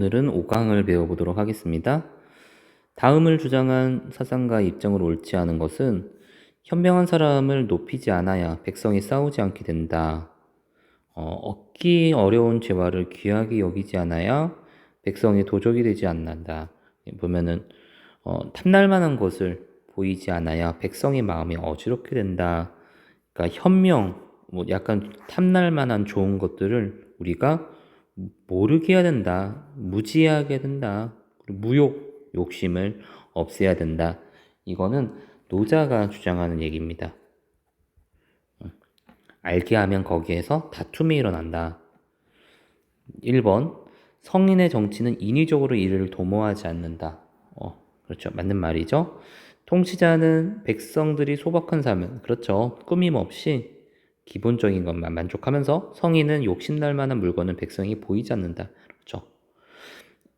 오늘은 5강을 배워보도록 하겠습니다. 다음을 주장한 사상가의 입장으로 옳지 않은 것은 현명한 사람을 높이지 않아야 백성이 싸우지 않게 된다. 어, 얻기 어려운 재화를 귀하게 여기지 않아야 백성이 도적이 되지 않는다. 보면은 어, 탐날 만한 것을 보이지 않아야 백성의 마음이 어지럽게 된다. 그러니까 현명, 뭐 약간 탐날 만한 좋은 것들을 우리가 모르게 해야 된다. 무지하게 된다. 그리고 무욕, 욕심을 없애야 된다. 이거는 노자가 주장하는 얘기입니다. 알게 하면 거기에서 다툼이 일어난다. 1번 성인의 정치는 인위적으로 이를 도모하지 않는다. 어, 그렇죠. 맞는 말이죠. 통치자는 백성들이 소박한 삶은 그렇죠. 꾸밈 없이 기본적인 것만 만족하면서 성인은 욕심날 만한 물건은 백성이 보이지 않는다. 그렇죠.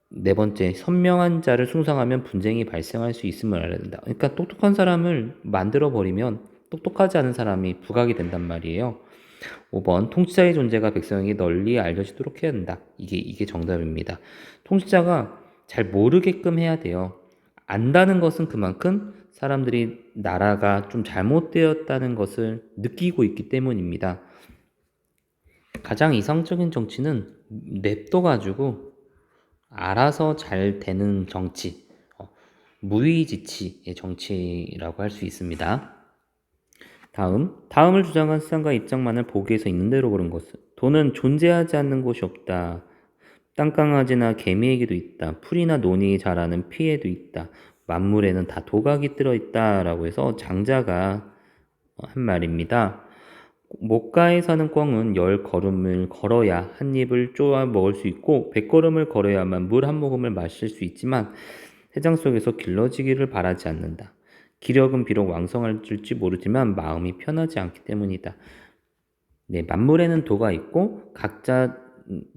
네 번째, 선명한 자를 숭상하면 분쟁이 발생할 수 있음을 알아야 된다. 그러니까 똑똑한 사람을 만들어 버리면 똑똑하지 않은 사람이 부각이 된단 말이에요. 5번, 통치자의 존재가 백성에게 널리 알려지도록 해야 된다. 이게 이게 정답입니다. 통치자가 잘 모르게끔 해야 돼요. 안다는 것은 그만큼 사람들이 나라가 좀 잘못되었다는 것을 느끼고 있기 때문입니다. 가장 이상적인 정치는 냅둬가지고 알아서 잘 되는 정치, 어, 무의지치의 정치라고 할 수 있습니다. 다음, 다음을 주장한 수상가 입장만을 보기에서 있는 대로 그런 것은 돈은 존재하지 않는 곳이 없다. 땅강아지나 개미에게도 있다. 풀이나 논이 자라는 피에도 있다. 만물에는 다 도각이 들어 있다라고 해서 장자가 한 말입니다. 목가에 사는 꿩은 열 걸음을 걸어야 한 입을 쪼아 먹을 수 있고 백 걸음을 걸어야만 물 한 모금을 마실 수 있지만 해장 속에서 길러지기를 바라지 않는다. 기력은 비록 왕성할지 모르지만 마음이 편하지 않기 때문이다. 네, 만물에는 도가 있고 각자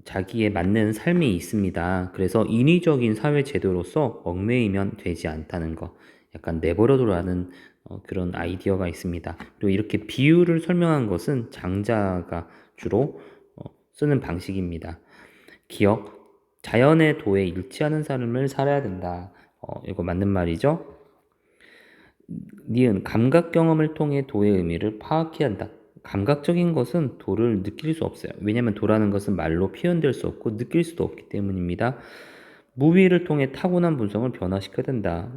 자기에 맞는 삶이 있습니다. 그래서 인위적인 사회 제도로서 얽매이면 되지 않다는 거. 약간 내버려두라는 어, 그런 아이디어가 있습니다. 그리고 이렇게 비유를 설명한 것은 장자가 주로 어, 쓰는 방식입니다. 기억, 자연의 도에 일치하는 삶을 살아야 된다. 어, 이거 맞는 말이죠? 니은 감각 경험을 통해 도의 의미를 파악해야 한다. 감각적인 것은 도를 느낄 수 없어요. 왜냐하면 도라는 것은 말로 표현될 수 없고 느낄 수도 없기 때문입니다. 무위를 통해 타고난 본성을 변화시켜야 된다.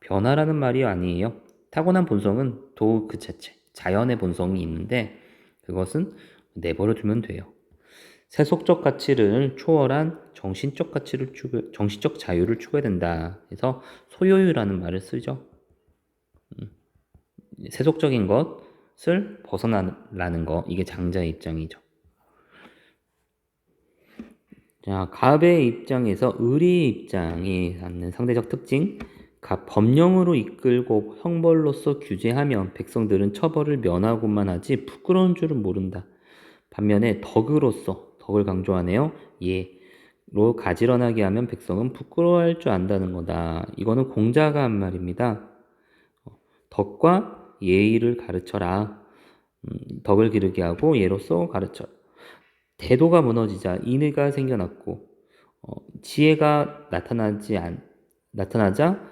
변화라는 말이 아니에요. 타고난 본성은 도 그 자체, 자연의 본성이 있는데 그것은 내버려 두면 돼요. 세속적 가치를 초월한 정신적 가치를 추구, 정신적 자유를 추구해야 된다. 그래서 소요유라는 말을 쓰죠. 음. 세속적인 것 을 벗어나라는 거, 이게 장자의 입장이죠. 자, 갑의 입장에서 을의 입장이 갖는 상대적 특징. 갑 법령으로 이끌고 형벌로서 규제하면 백성들은 처벌을 면하고만 하지 부끄러운 줄은 모른다. 반면에 덕으로서 덕을 강조하네요. 예 로 가지런하게 하면 백성은 부끄러워할 줄 안다는 거다. 이거는 공자가 한 말입니다. 덕과 예의를 가르쳐라. 음, 덕을 기르게 하고 예로서 가르쳐. 대도가 무너지자 인의가 생겨났고 어, 지혜가 나타나지 않, 나타나자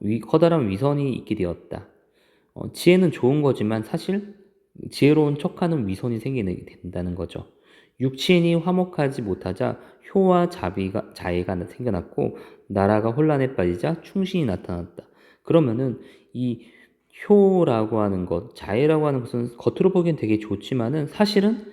위, 커다란 위선이 있게 되었다. 어, 지혜는 좋은 거지만 사실 지혜로운 척하는 위선이 생기게 된다는 거죠. 육친이 화목하지 못하자 효와 자비가, 자애가 생겨났고 나라가 혼란에 빠지자 충신이 나타났다. 그러면은 이 효라고 하는 것, 자애라고 하는 것은 겉으로 보기엔 되게 좋지만은 사실은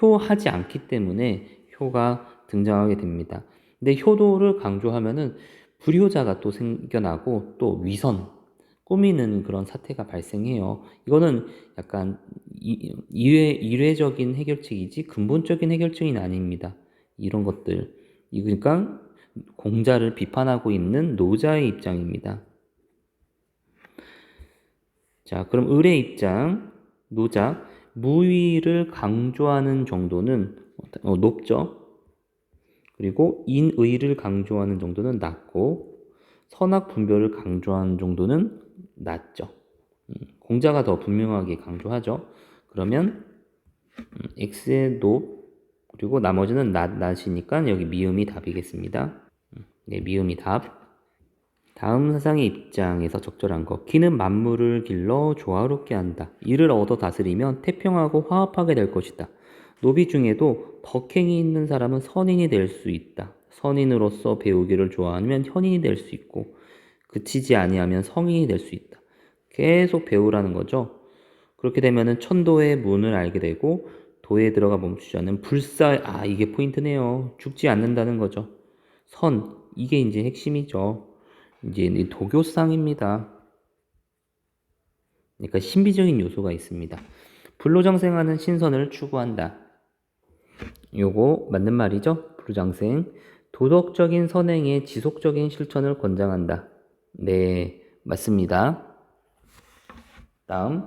효하지 않기 때문에 효가 등장하게 됩니다. 근데 효도를 강조하면은 불효자가 또 생겨나고 또 위선, 꾸미는 그런 사태가 발생해요. 이거는 약간 이외, 이례적인 해결책이지 근본적인 해결책이 아닙니다. 이런 것들. 그러니까 공자를 비판하고 있는 노자의 입장입니다. 자, 그럼 을의 입장, 노자, 무위를 강조하는 정도는 어, 높죠. 그리고 인의를 강조하는 정도는 낮고 선악 분별을 강조하는 정도는 낮죠. 음, 공자가 더 분명하게 강조하죠. 그러면 x의 높 그리고 나머지는 낮, 낮이니까 여기 미음이 답이겠습니다. 네, 미음이 답. 다음 사상의 입장에서 적절한 것. 기는 만물을 길러 조화롭게 한다. 이를 얻어 다스리면 태평하고 화합하게 될 것이다. 노비 중에도 덕행이 있는 사람은 선인이 될 수 있다. 선인으로서 배우기를 좋아하면 현인이 될 수 있고 그치지 아니하면 성인이 될 수 있다. 계속 배우라는 거죠. 그렇게 되면은 천도의 문을 알게 되고 도에 들어가 멈추지 않는 불사 아 이게 포인트네요. 죽지 않는다는 거죠. 선 이게 이제 핵심이죠. 이제 이 도교상입니다. 그러니까 신비적인 요소가 있습니다. 불로장생하는 신선을 추구한다. 요거 맞는 말이죠? 불로장생. 도덕적인 선행의 지속적인 실천을 권장한다. 네, 맞습니다. 다음,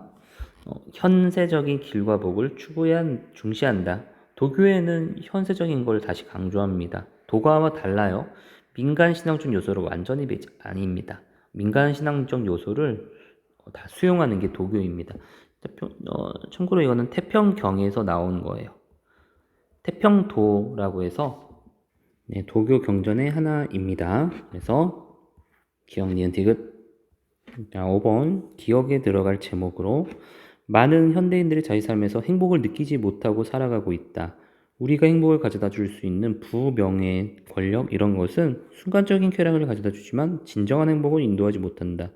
어, 현세적인 길과 복을 추구해야 중시한다. 도교에는 현세적인 걸 다시 강조합니다. 도가와 달라요. 민간 신앙적 요소를 완전히 배제 아닙니다. 민간 신앙적 요소를 어, 다 수용하는 게 도교입니다. 어, 참고로 이거는 태평경에서 나온 거예요. 태평도라고 해서 네, 도교 경전의 하나입니다. 그래서 기억 니은 디귿 자, 5번 기억에 들어갈 제목으로 많은 현대인들이 자기 삶에서 행복을 느끼지 못하고 살아가고 있다. 우리가 행복을 가져다 줄 수 있는 부명예, 권력 이런 것은 순간적인 쾌락을 가져다 주지만 진정한 행복을 인도하지 못한다.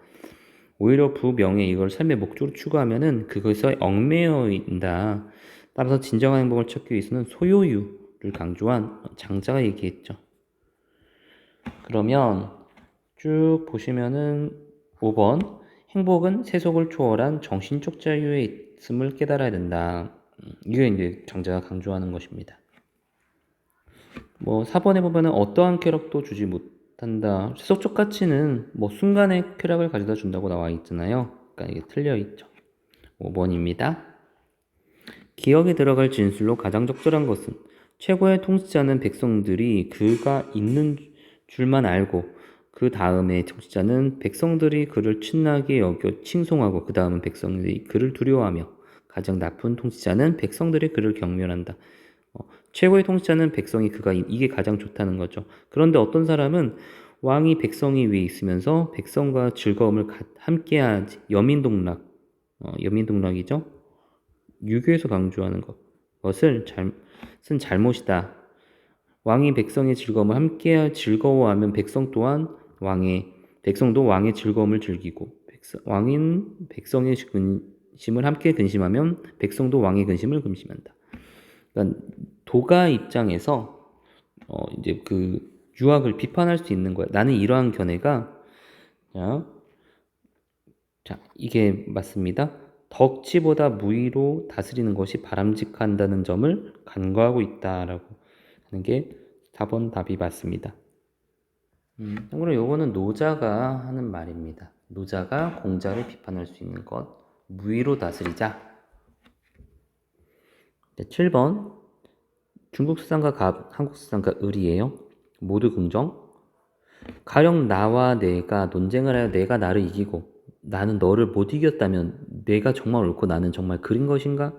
오히려 부명예 이걸 삶의 목적으로 추구하면은 그것에 얽매여 있다. 따라서 진정한 행복을 찾기 위해서는 소요유를 강조한 장자가 얘기했죠. 그러면 쭉 보시면은 5번 행복은 세속을 초월한 정신적 자유에 있음을 깨달아야 된다. 음, 이게 이제 장자가 강조하는 것입니다. 뭐 4번에 보면은 어떠한 쾌락도 주지 못한다. 세속적 가치는 뭐 순간의 쾌락을 가져다 준다고 나와 있잖아요. 그러니까 이게 틀려 있죠. 5번입니다. 기억에 들어갈 진술로 가장 적절한 것은 최고의 통치자는 백성들이 그가 있는 줄만 알고 그 다음에 통치자는 백성들이 그를 친하게 여겨 칭송하고 그 다음은 백성들이 그를 두려워하며 가장 나쁜 통치자는 백성들이 그를 경멸한다. 어, 최고의 통치자는 백성이 그가 이게 가장 좋다는 거죠. 그런데 어떤 사람은 왕이 백성이 위에 있으면서 백성과 즐거움을 함께하지 여민동락 어, 여민동락이죠. 유교에서 강조하는 것 것을 잘, 쓴 잘못이다. 왕이 백성의 즐거움을 함께 즐거워하면 백성 또한 왕의 백성도 왕의 즐거움을 즐기고 백성, 왕인 백성의 근심을 함께 근심하면 백성도 왕의 근심을 근심한다. 그러니까 도가 입장에서 어 이제 그 유학을 비판할 수 있는 거야. 나는 이러한 견해가 자, 자 이게 맞습니다. 덕치보다 무의로 다스리는 것이 바람직한다는 점을 간과하고 있다라고 하는 게 4번 답이 맞습니다. 음, 참고로 요거는 노자가 하는 말입니다. 노자가 공자를 비판할 수 있는 것, 무의로 다스리자. 네, 7번 중국 수상가 갑, 한국 수상가 을이에요. 모두 긍정. 가령 나와 내가 논쟁을 하여 내가 나를 이기고 나는 너를 못 이겼다면 내가 정말 옳고 나는 정말 그린 것인가?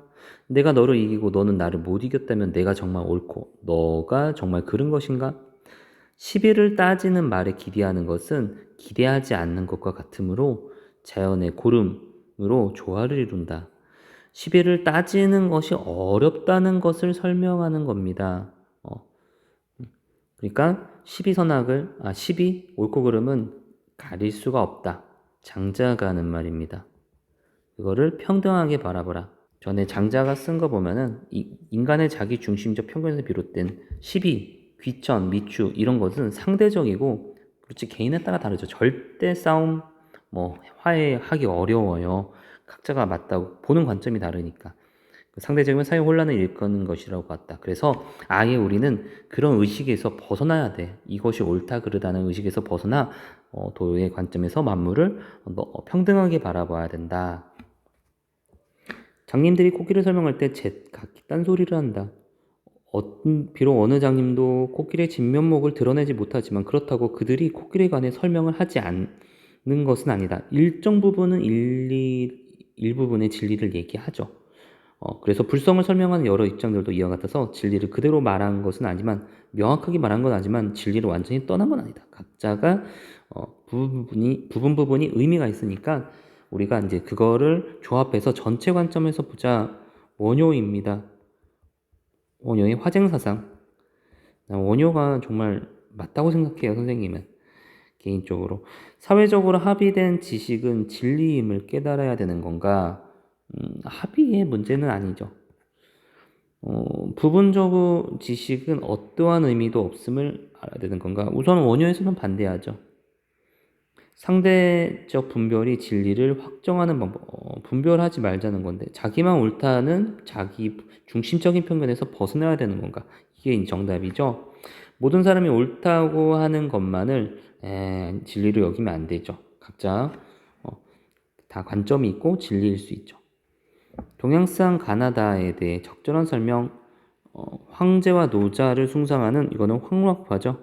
내가 너를 이기고 너는 나를 못 이겼다면 내가 정말 옳고 너가 정말 그른 것인가? 시비를 따지는 말에 기대하는 것은 기대하지 않는 것과 같으므로 자연의 고름 으로 조화를 이룬다. 시비를 따지는 것이 어렵다는 것을 설명하는 겁니다. 어. 그러니까 시비 선악을 아 시비 옳고 그름은 가릴 수가 없다. 장자가 하는 말입니다. 이거를 평등하게 바라보라. 전에 장자가 쓴 거 보면은 인간의 자기 중심적 편견에서 비롯된 시비, 귀천, 미추 이런 것은 상대적이고 그렇지 개인에 따라 다르죠. 절대 싸움 뭐 화해하기 어려워요. 각자가 맞다고 보는 관점이 다르니까. 그 상대적인 사회 혼란을 일컫는 것이라고 봤다. 그래서 아예 우리는 그런 의식에서 벗어나야 돼. 이것이 옳다 그르다는 의식에서 벗어나 어, 도의 관점에서 만물을 어, 평등하게 바라봐야 된다. 장님들이 코끼리를 설명할 때 각기 딴소리를 한다. 어떤, 비록 어느 장님도 코끼리의 진면목을 드러내지 못하지만 그렇다고 그들이 코끼리에 관해 설명을 하지 않 는 것은 아니다. 일정 부분은 일리, 일부분의 진리를 얘기하죠. 어, 그래서 불성을 설명하는 여러 입장들도 이와 같아서 진리를 그대로 말한 것은 아니지만 명확하게 말한 건 아니지만 진리를 완전히 떠난 건 아니다. 각자가 어, 부분이 부분 부분이 의미가 있으니까 우리가 이제 그거를 조합해서 전체 관점에서 보자 원효입니다. 원효의 화쟁 사상. 난 원효가 정말 맞다고 생각해요, 선생님은. 개인적으로. 사회적으로 합의된 지식은 진리임을 깨달아야 되는 건가? 음, 합의의 문제는 아니죠. 어, 부분적으로 지식은 어떠한 의미도 없음을 알아야 되는 건가? 우선 원효에서는 반대하죠. 상대적 분별이 진리를 확정하는 방법, 어, 분별하지 말자는 건데, 자기만 옳다는 자기 중심적인 편견에서 벗어나야 되는 건가? 이게 정답이죠. 모든 사람이 옳다고 하는 것만을 에, 진리로 여기면 안 되죠. 각자 어, 다 관점이 있고 진리일 수 있죠. 동양산 가나다에 대해 적절한 설명, 어, 황제와 노자를 숭상하는 이거는 황락파죠.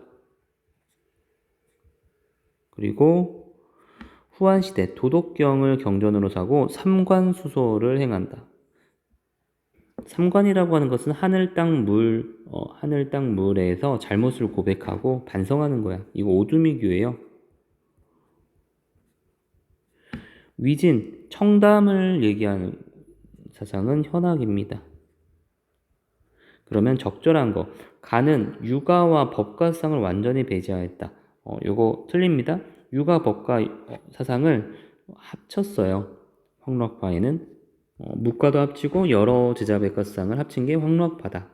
그리고 후한 시대 도덕경을 경전으로 사고 삼관수소를 행한다. 삼관이라고 하는 것은 하늘 땅 물, 어, 하늘 땅 물에서 잘못을 고백하고 반성하는 거야. 이거 오두미 교예요. 위진 청담을 얘기하는 사상은 현학입니다. 그러면 적절한 거 가는 육아와 법가상을 완전히 배제하였다. 어, 요거 틀립니다. 육아 법가 어, 사상을 합쳤어요. 황록파에는 어, 무과도 합치고 여러 제자백과상을 합친 게 황록파다.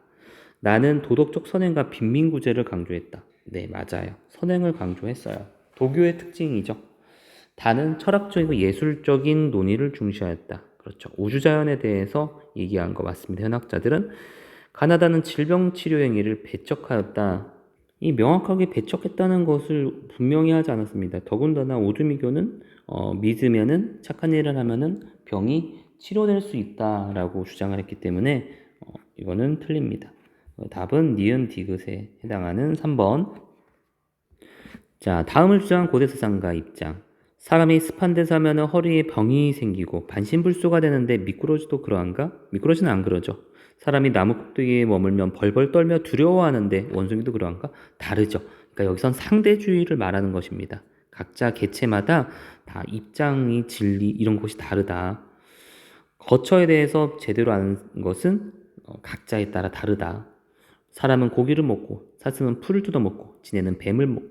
나는 도덕적 선행과 빈민구제를 강조했다. 네, 맞아요. 선행을 강조했어요. 도교의 특징이죠. 다는 철학적이고 예술적인 논의를 중시하였다. 그렇죠. 우주자연에 대해서 얘기한 거 맞습니다. 현학자들은 가나다는 질병 치료 행위를 배척하였다. 이 명확하게 배척했다는 것을 분명히 하지 않았습니다. 더군다나 오두미교는 어, 믿으면은 착한 일을 하면은 병이 치료될 수 있다라고 주장을 했기 때문에 어, 이거는 틀립니다. 어, 답은 니은 디귿에 해당하는 3번. 자, 다음을 주장한 고대사상가 입장. 사람이 습한 데 사면은 허리에 병이 생기고 반신불수가 되는데 미꾸러지도 그러한가? 미꾸러지는 안 그러죠. 사람이 나무 꼭대기에 머물면 벌벌 떨며 두려워하는데 원숭이도 그러한가? 다르죠. 그러니까 여기선 상대주의를 말하는 것입니다. 각자 개체마다 다 입장이 진리 이런 것이 다르다. 거처에 대해서 제대로 아는 것은 어, 각자에 따라 다르다. 사람은 고기를 먹고 사슴은 풀을 뜯어 먹고 지네는 뱀을 먹고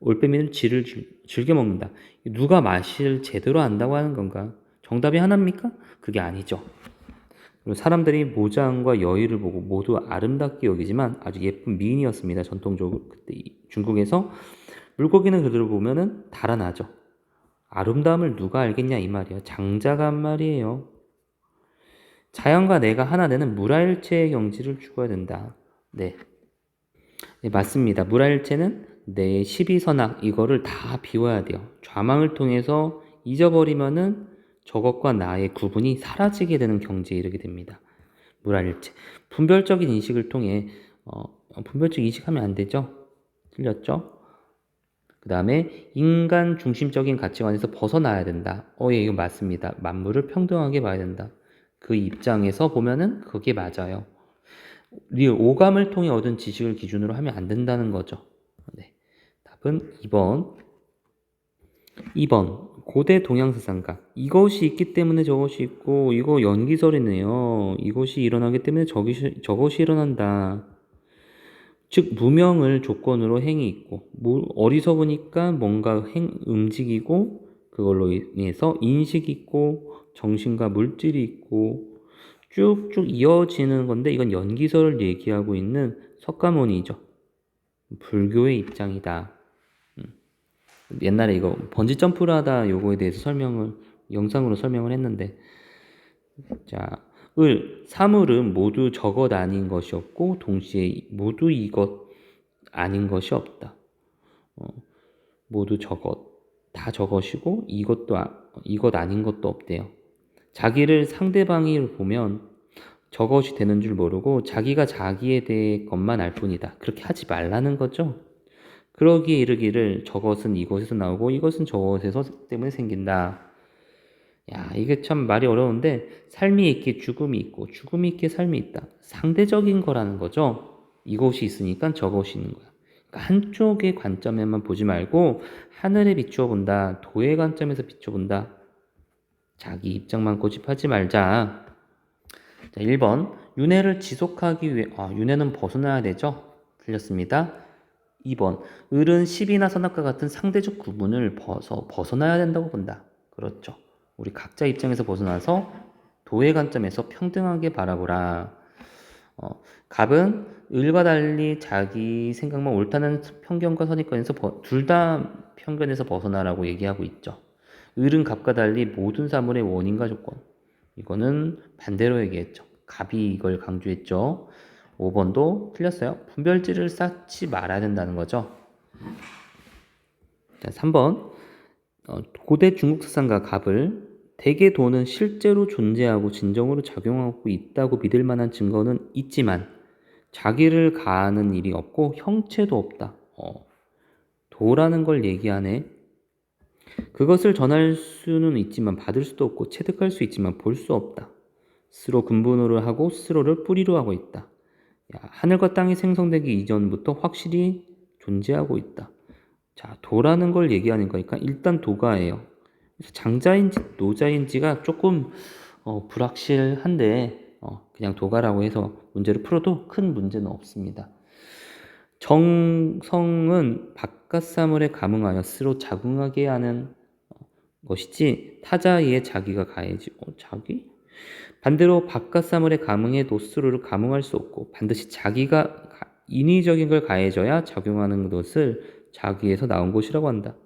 올빼미는 쥐를 즐겨 먹는다. 누가 맛을 제대로 안다고 하는 건가? 정답이 하나입니까? 그게 아니죠. 사람들이 모장과 여의를 보고 모두 아름답게 여기지만 아주 예쁜 미인이었습니다. 전통적으로 그때 중국에서 물고기는 그들을 보면은 달아나죠. 아름다움을 누가 알겠냐 이 말이야. 장자가 한 말이에요. 자연과 내가 하나 되는 물화일체의 경지를 추구해야 된다. 네. 네, 맞습니다. 물화일체는 내 십이선악 이거를 다 비워야 돼요. 좌망을 통해서 잊어버리면은 저것과 나의 구분이 사라지게 되는 경지에 이르게 됩니다. 물화일체. 분별적인 인식을 통해 어, 분별적 인식하면 안 되죠. 틀렸죠? 그 다음에 인간 중심적인 가치관에서 벗어나야 된다. 어, 예, 이거 맞습니다. 만물을 평등하게 봐야 된다. 그 입장에서 보면은 그게 맞아요. 리얼 오감을 통해 얻은 지식을 기준으로 하면 안 된다는 거죠. 네. 답은 2번. 2번. 고대 동양사상가. 이것이 있기 때문에 저것이 있고, 이거 연기설이네요. 이것이 일어나기 때문에 저것이, 저것이 일어난다. 즉, 무명을 조건으로 행이 있고, 어리석으니까 뭔가 행, 움직이고, 그걸로 인해서 인식이 있고, 정신과 물질이 있고, 쭉쭉 이어지는 건데, 이건 연기설을 얘기하고 있는 석가모니죠. 불교의 입장이다. 옛날에 이거 번지 점프를 하다 요거에 대해서 설명을 영상으로 설명을 했는데 자, 을 사물은 모두 저것 아닌 것이 없고 동시에 모두 이것 아닌 것이 없다. 어, 모두 저것 다 저것이고 이것도 아, 이것 아닌 것도 없대요. 자기를 상대방이 보면 저것이 되는 줄 모르고 자기가 자기에 대해 것만 알 뿐이다. 그렇게 하지 말라는 거죠. 그러기에 이르기를 저것은 이것에서 나오고 이것은 저것에서 때문에 생긴다. 야, 이게 참 말이 어려운데 삶이 있기에 죽음이 있고 죽음이 있기에 삶이 있다. 상대적인 거라는 거죠. 이것이 있으니까 저것이 있는 거야. 그러니까 한쪽의 관점에만 보지 말고 하늘에 비추어 본다. 도의 관점에서 비추어 본다. 자기 입장만 고집하지 말자. 자, 1번. 윤회를 지속하기 위해 아, 윤회는 벗어나야 되죠? 틀렸습니다. 2번. 을은 시비나 선악과 같은 상대적 구분을 벗어 벗어나야 된다고 본다. 그렇죠. 우리 각자 입장에서 벗어나서 도의 관점에서 평등하게 바라보라. 어, 갑은 을과 달리 자기 생각만 옳다는 편견과 선입견에서 둘 다 편견에서 벗어나라고 얘기하고 있죠. 을은 갑과 달리 모든 사물의 원인과 조건. 이거는 반대로 얘기했죠. 갑이 이걸 강조했죠. 5번도 틀렸어요. 분별지를 쌓지 말아야 된다는 거죠. 자, 3번. 어, 고대 중국 사상가 갑을 대개 도는 실제로 존재하고 진정으로 작용하고 있다고 믿을 만한 증거는 있지만 자기를 가하는 일이 없고 형체도 없다. 어, 도라는 걸 얘기하네. 그것을 전할 수는 있지만 받을 수도 없고 체득할 수 있지만 볼 수 없다. 스스로 근본으로 하고 스스로를 뿌리로 하고 있다. 야, 하늘과 땅이 생성되기 이전부터 확실히 존재하고 있다. 자, 도라는 걸 얘기하는 거니까 일단 도가예요. 그래서 장자인지 노자인지가 조금 어, 불확실한데 어, 그냥 도가라고 해서 문제를 풀어도 큰 문제는 없습니다. 정성은 바깥 사물에 감응하여 스스로 자궁하게 하는 것이지 타자에 자기가 가해지 어, 자기? 반대로 바깥 사물에 감응해도 스스로를 감응할 수 없고 반드시 자기가 인위적인 걸 가해져야 작용하는 것을 자기에서 나온 것이라고 한다.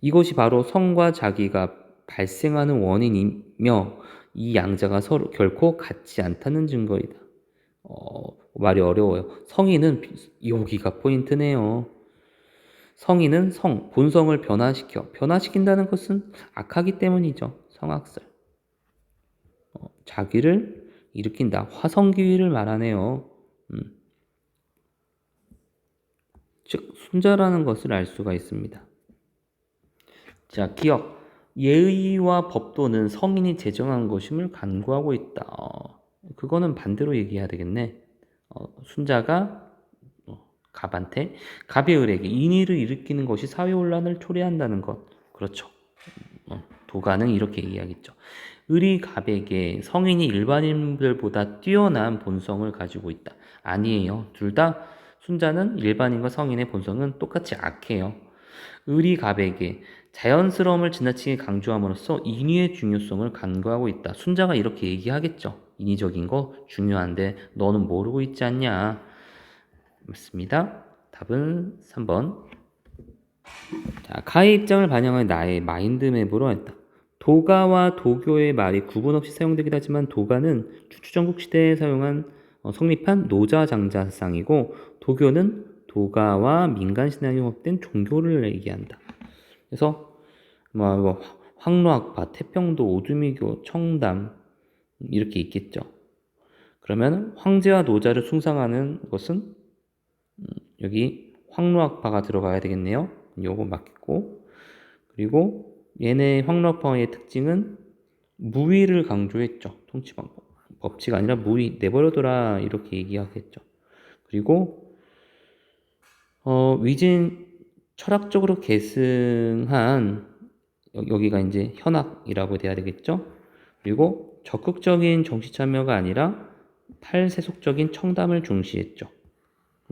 이것이 바로 성과 자기가 발생하는 원인이며 이 양자가 서로 결코 같지 않다는 증거이다. 어, 말이 어려워요. 성인은 여기가 포인트네요. 성인은 성, 본성을 변화시켜. 변화시킨다는 것은 악하기 때문이죠. 성악설. 어, 자기를 일으킨다. 화성기위를 말하네요. 음. 즉, 순자라는 것을 알 수가 있습니다. 자, 기억. 예의와 법도는 성인이 제정한 것임을 간구하고 있다. 어, 그거는 반대로 얘기해야 되겠네. 어, 순자가 어, 갑한테 갑의 을에게 인의를 일으키는 것이 사회 혼란을 초래한다는 것. 그렇죠. 어, 도가는 이렇게 얘기하겠죠. 을이 갑에게 성인이 일반인들보다 뛰어난 본성을 가지고 있다. 아니에요. 둘 다 순자는 일반인과 성인의 본성은 똑같이 악해요. 을이 갑에게 자연스러움을 지나치게 강조함으로써 인위의 중요성을 간과하고 있다. 순자가 이렇게 얘기하겠죠. 인위적인 거 중요한데 너는 모르고 있지 않냐? 맞습니다. 답은 3번. 자, 카의 입장을 반영한 나의 마인드맵으로 했다. 도가와 도교의 말이 구분 없이 사용되긴 하지만 도가는 추추전국 시대에 사용한 어, 성립한 노자장자상이고 도교는 도가와 민간 신앙이 융합된 종교를 얘기한다. 그래서 뭐, 뭐 황로학파, 태평도, 오두미교, 청담 이렇게 있겠죠. 그러면 황제와 노자를 숭상하는 것은 음, 여기 황로학파가 들어가야 되겠네요. 요거 맞겠고 그리고 얘네 황로학파의 특징은 무위를 강조했죠. 통치 방법. 법칙 아니라 무위 내버려둬라 이렇게 얘기하겠죠. 그리고 어, 위진 철학적으로 계승한 여기가 이제 현학이라고 돼야 되겠죠. 그리고 적극적인 정치 참여가 아니라 탈세속적인 청담을 중시했죠.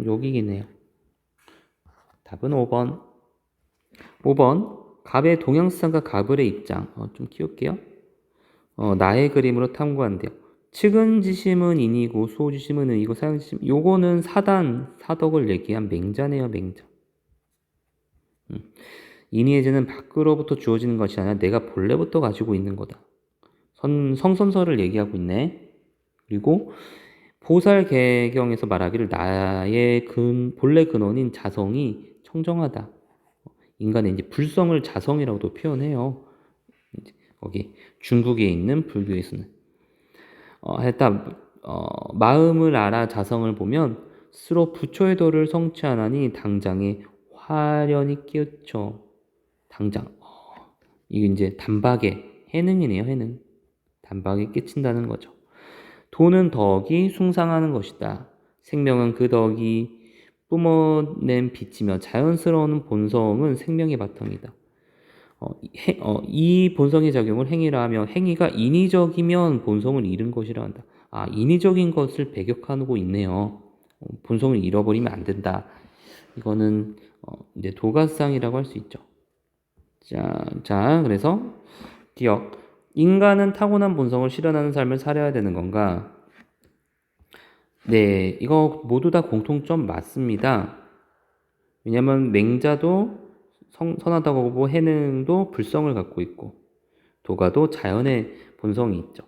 여기이네요. 답은 5번. 5번. 갑의 동양수상과 가불의 입장. 어, 좀 키울게요. 어, 나의 그림으로 탐구한대요. 측은지심은 인이고 수호지심은 의이고 사용지심. 요거는 사단, 사덕을 얘기한 맹자네요, 맹자. 음. 인의해제는 밖으로부터 주어지는 것이 아니라 내가 본래부터 가지고 있는 거다. 선, 성선설을 얘기하고 있네. 그리고 보살 개경에서 말하기를 나의 근, 본래 근원인 자성이 청정하다. 인간의 이제 불성을 자성이라고도 표현해요. 거기 중국에 있는 불교에서는. 어, 했다. 어, 마음을 알아 자성을 보면 스스로 부처의 도를 성취하나니 당장에 화련이 끼었죠. 당장. 어, 이게 이제 단박에 해능이네요, 해능. 단박에 끼친다는 거죠. 도는 덕이 숭상하는 것이다. 생명은 그 덕이 뿜어낸 빛이며 자연스러운 본성은 생명의 바탕이다. 어, 해- 어, 이 본성의 작용을 행위라 하며 행위가 인위적이면 본성을 잃은 것이라 한다. 아, 인위적인 것을 배격하고 있네요. 어, 본성을 잃어버리면 안 된다. 이거는 어, 이제 도가상이라고 할 수 있죠. 자, 자, 그래서 기억. 인간은 타고난 본성을 실현하는 삶을 살아야 되는 건가? 네, 이거 모두 다 공통점 맞습니다. 왜냐면 맹자도 성- 선하다고 보고 해능도 불성을 갖고 있고 도가도 자연의 본성이 있죠.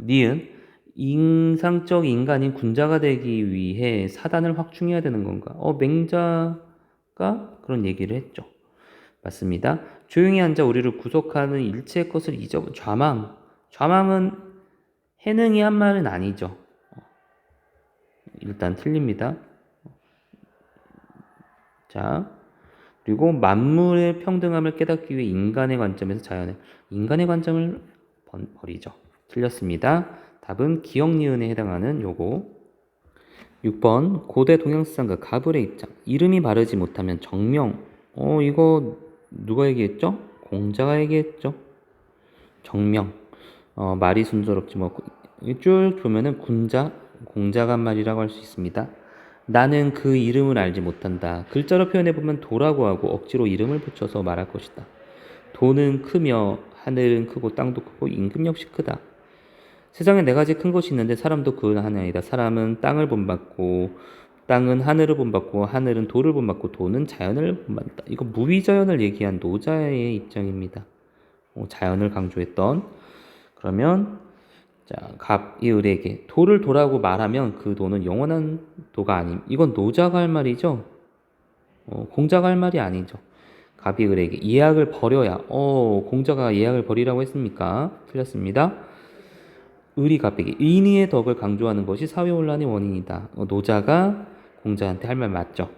니은 인상적 인간인 군자가 되기 위해 사단을 확충해야 되는 건가? 어, 맹자가 그런 얘기를 했죠. 맞습니다. 조용히 앉아 우리를 구속하는 일체의 것을 잊어 좌망. 좌망은 해능이 한 말은 아니죠. 어, 일단 틀립니다. 자, 그리고 만물의 평등함을 깨닫기 위해 인간의 관점에서 자연의 인간의 관점을 번- 버리죠. 틀렸습니다. 답은 기억니은에 해당하는 요거. 6번 고대 동양사상가 가불의 입장. 이름이 바르지 못하면 정명. 어 이거 누가 얘기했죠? 공자가 얘기했죠. 정명. 어, 말이 순조롭지 뭐 쭉 보면은 군자, 공자가 한 말이라고 할 수 있습니다. 나는 그 이름을 알지 못한다. 글자로 표현해 보면 도라고 하고 억지로 이름을 붙여서 말할 것이다. 도는 크며 하늘은 크고 땅도 크고 임금 역시 크다. 세상에 네 가지 큰 것이 있는데 사람도 그 하나이다. 사람은 땅을 본받고 땅은 하늘을 본받고 하늘은 도를 본받고 도는 자연을 본받는다. 이거 무위자연을 얘기한 노자의 입장입니다. 어, 자연을 강조했던 그러면 자, 갑이 을에게 도를 도라고 말하면 그 도는 영원한 도가 아님. 이건 노자가 할 말이죠. 어, 공자가 할 말이 아니죠. 갑이 을에게 예약을 버려야. 어, 공자가 예약을 버리라고 했습니까? 틀렸습니다. 을이 갑에게 인의의 덕을 강조하는 것이 사회 혼란의 원인이다. 어, 노자가 공자한테 할 말 맞죠.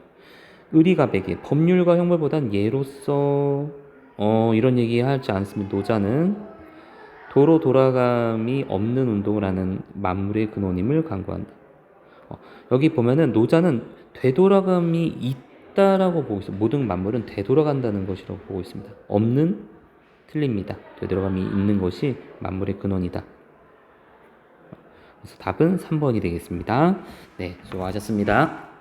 을이 갑에게 법률과 형벌보단 예로서 어, 이런 얘기 하지 않습니다. 노자는 도로 돌아감이 없는 운동을 하는 만물의 근원임을 강구한다. 어, 여기 보면은 노자는 되돌아감이 있다라고 보고 있어요. 모든 만물은 되돌아간다는 것이라고 보고 있습니다. 없는 틀립니다. 되돌아감이 있는 것이 만물의 근원이다. 그래서 답은 3번이 되겠습니다. 네, 수고하셨습니다.